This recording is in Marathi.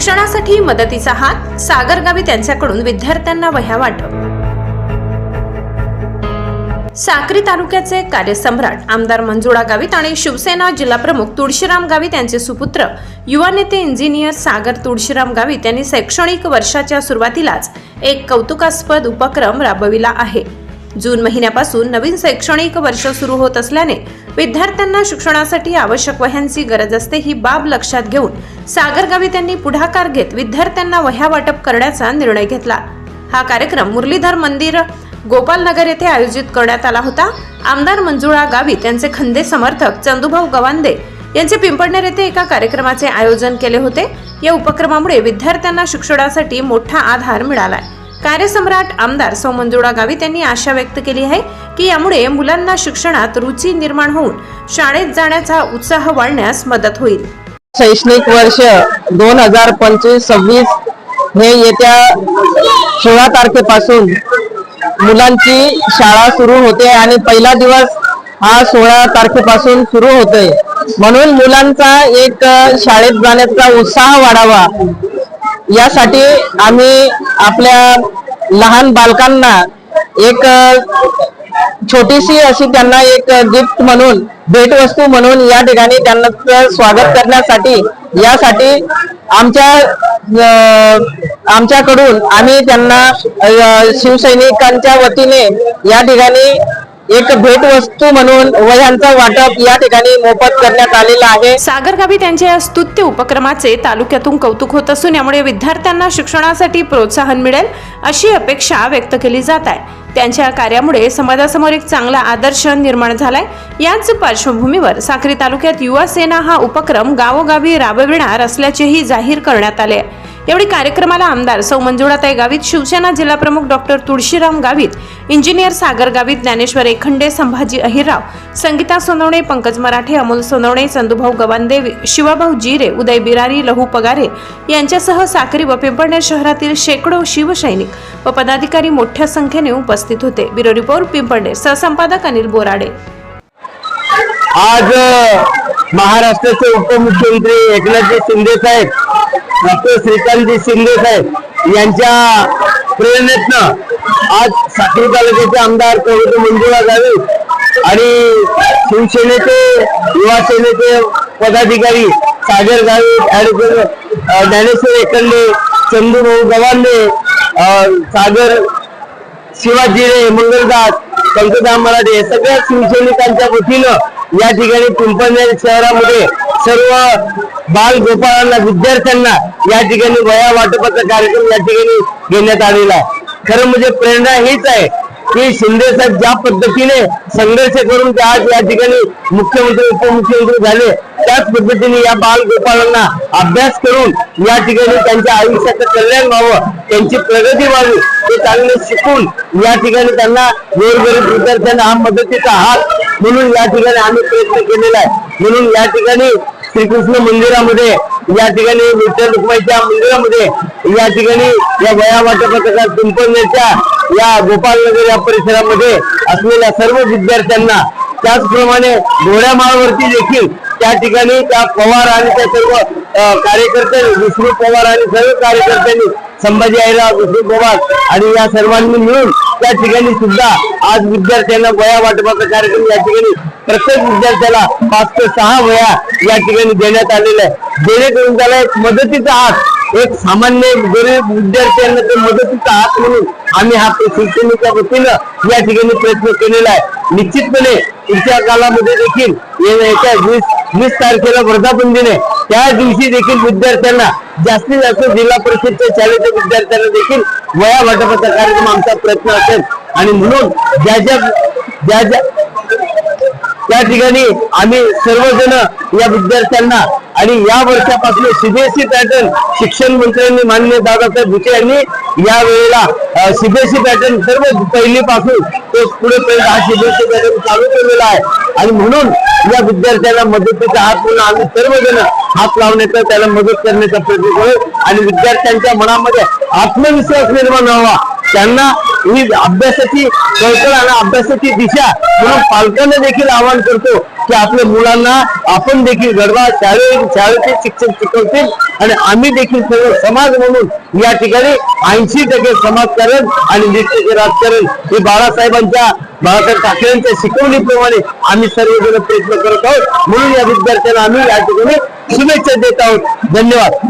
शिक्षणासाठी मदतीचा हात सागर गावी त्यांच्याकडून विद्यार्थ्यांना वह्या वाटप. साक्री तालुक्याचे कार्यसम्राट आमदार मंजुळा गावित आणि शिवसेना जिल्हाप्रमुख तुळशीराम गावित यांचे सुपुत्र युवा नेते इंजिनियर सागर तुळशीराम गावित यांनी शैक्षणिक वर्षाच्या सुरुवातीलाच एक कौतुकास्पद उपक्रम राबविला आहे. जून महिन्यापासून नवीन शैक्षणिक वर्ष सुरू होत असल्याने विद्यार्थ्यांना शिक्षणासाठी आवश्यक वह्यांची गरज असते ही बाब लक्षात घेऊन सागर त्यांनी यांनी पुढाकार घेत विद्यार्थ्यांना वह्या वाटप करण्याचा निर्णय घेतला. हा कार्यक्रम मुरलीधर मंदिर गोपालनगर येथे आयोजित करण्यात आला होता. आमदार मंजुळा गावित यांचे खंदे समर्थक चंदुभाऊ गवांदे यांचे पिंपळनेर येथे एका कार्यक्रमाचे आयोजन केले होते. या उपक्रमामुळे विद्यार्थ्यांना शिक्षणासाठी मोठा आधार मिळालाय. कार्यसम्राट आमदार सौ मंजुळा गावित यांनी आशा व्यक्त केली आहे की यामुळे मुलांना शिक्षणात रुची निर्माण होऊन शाळेत जाण्याचा उत्साह वाढण्यास मदत होईल. शैक्षणिक वर्ष दोन हजार पंचवीस सव्वीस हे येत्या सोळा तारखेपासून मुलांची शाळा सुरू होते आणि पहिला दिवस हा सोळा तारखेपासून सुरू होतोय. म्हणून मुलांचा एक शाळेत जाण्याचा उत्साह वाढावा. यासाठी आम्ही आपल्या लहान बालकांना एक छोटीशी अशी त्यांना एक गिफ्ट म्हणून भेटवस्तू म्हणून या ठिकाणी त्यांना स्वागत करण्यासाठी यासाठी आमच्या आमच्याकडून आम्ही त्यांना शिवसैनिकांच्या वतीने या ठिकाणी एक भेटवस्तू म्हणून वह्यांचं वाटप या ठिकाणी मोफत करण्यात आलेलं आहे. सागर गावित यांच्या या स्तुत्य उपक्रमाचे तालुक्यातून कौतुक होत असून यामुळे विद्यार्थ्यांना शिक्षणासाठी प्रोत्साहन मिळेल अशी अपेक्षा व्यक्त केली जात आहे. त्यांच्या कार्यामुळे समाजासमोर एक चांगला आदर्श निर्माण झालाय. याच पार्श्वभूमीवर साक्री तालुक्यात युवा सेना हा उपक्रम गावोगावी राबविणार असल्याचेही जाहीर करण्यात आले आहे. यावेळी कार्यक्रमाला आमदार सौ मंजुळाताई गावित शिवसेना जिल्हाप्रमुख डॉक्टर तुळशीराम गावित इंजिनियर सागर गावित ज्ञानेश्वर एखंडे संभाजी अहिरराव संगीता सोनवणे पंकज मराठे अमोल सोनवणे चंदुभाऊ गवांदे शिवाभाऊ जिरे उदय बिरारी लहू पगारे यांच्यासह साक्री व पिंपळनेर शहरातील शेकडो शिवसैनिक व पदाधिकारी मोठ्या संख्येने उपस्थित होते. Bureau report Pimpalner. सहसंपादक Anil Borade. आज महाराष्ट्राचे उपमुख्यमंत्री एकनाथजी शिंदे साहेब डॉक्टर श्रीकांतजी शिंदे साहेब यांच्या प्रेरणेतनं आज साखरी तालुक्याचे आमदार प्रवृत्त मंजुळा गावी आणि शिवसेनेचे युवा सेनेचे पदाधिकारी सागर गावी ऍडव्होकेट ज्ञानेश्वर एकंडे चंदूभाऊ गवांडे सागर शिवाजी रे मंगलदास पंकजा मराठे सगळ्या शिवसैनिकांच्या वतीनं या ठिकाणी पिंपळनेर शहरामध्ये सर्व बाल गोपाळांना विद्यार्थ्यांना या ठिकाणी वया वाटपाचा कार्यक्रम या ठिकाणी घेण्यात आलेला आहे. खरं म्हणजे प्रेरणा हीच आहे की शिंदे साहेब ज्या पद्धतीने संघर्ष करून ते आज या ठिकाणी मुख्यमंत्री उपमुख्यमंत्री झाले त्याच पद्धतीने या बाल गोपाळांना अभ्यास करून या ठिकाणी त्यांच्या आयुष्याचं कल्याण व्हावं त्यांची प्रगती व्हावी ते चांगले शिकून या ठिकाणी त्यांना गोरगरीब विद्यार्थ्यांना हा मदतीचा हात म्हणून या ठिकाणी आम्ही प्रयत्न केलेला आहे. म्हणून या ठिकाणी श्रीकृष्ण मंदिरामध्ये या ठिकाणी विठ्ठल रुक्माईच्या मंदिरामध्ये या ठिकाणी या वया वाटपाच्या पिंपळनेरच्या या गोपालनगर या परिसरामध्ये असलेल्या सर्व विद्यार्थ्यांना त्याचप्रमाणे घोड्यामाळवरती देखील त्या ठिकाणी त्या पवार आणि त्या सर्व कार्यकर्त्यांनी विष्णू पवार आणि सर्व कार्यकर्त्यांनी संभाजी आईराव विष्णू पवार आणि या सर्वांनी मिळून त्या ठिकाणी सुद्धा आज विद्यार्थ्यांना वया वाटपाचा कार्यक्रम या ठिकाणी प्रत्येक विद्यार्थ्याला पाच ते सहा वया या ठिकाणी देण्यात आलेल्या आहे जेणेकरून त्याला एक मदतीचा हात एक सामान्य गरीब विद्यार्थ्यांना ते मदतीचा हात म्हणून आम्ही हा शिक्षणाच्या वतीनं या ठिकाणी प्रयत्न केलेला आहे. निश्चितपणे पुढच्या कालामध्ये देखील ये- वीस वीस तारखेला वर्धापन दिन आहे त्या दिवशी देखील विद्यार्थ्यांना जास्तीत जास्त जिल्हा परिषदच्या शाळेच्या विद्यार्थ्यांना देखील वया वाटपाचा कार्यक्रम आमचा प्रयत्न असेल. आणि म्हणून ज्या ज्या ज्या ज्या त्या ठिकाणी आम्ही सर्वजण या विद्यार्थ्यांना आणि या वर्षापासून सीबीएसई पॅटर्न शिक्षण मंत्र्यांनी मान्य दादासाहेब भुसे यांनी या वेळेला सीबीएसई पॅटर्न सर्व पहिलीपासून तो पुढे पर्यंत हा सीबीएसई पॅटर्न चालू केलेला आहे. आणि म्हणून या विद्यार्थ्यांना मदतीचा हात म्हणून आम्ही सर्वजण हात लावण्याचा त्याला मदत करण्याचा प्रयत्न करू. आणि विद्यार्थ्यांच्या मनामध्ये आत्मविश्वास निर्माण व्हावा. त्यांना ही अभ्यासाची कळकळ आणि अभ्यासाची दिशा म्हणून पालकांना देखील आवाहन करतो. की आपल्या मुलांना आपण देखील घडवा शाळे शाळेचे शिक्षण शिकवतील आणि आम्ही देखील सर्व समाज म्हणून या ठिकाणी ऐंशी टक्के समाजकारण आणि निष्ठेचे राजकारण हे बाळासाहेबांच्या बाळासाहेब ठाकरेंच्या शिकवणीप्रमाणे आम्ही सर्वजण प्रयत्न करत आहोत. म्हणून या विद्यार्थ्यांना आम्ही या ठिकाणी शुभेच्छा देत आहोत. धन्यवाद.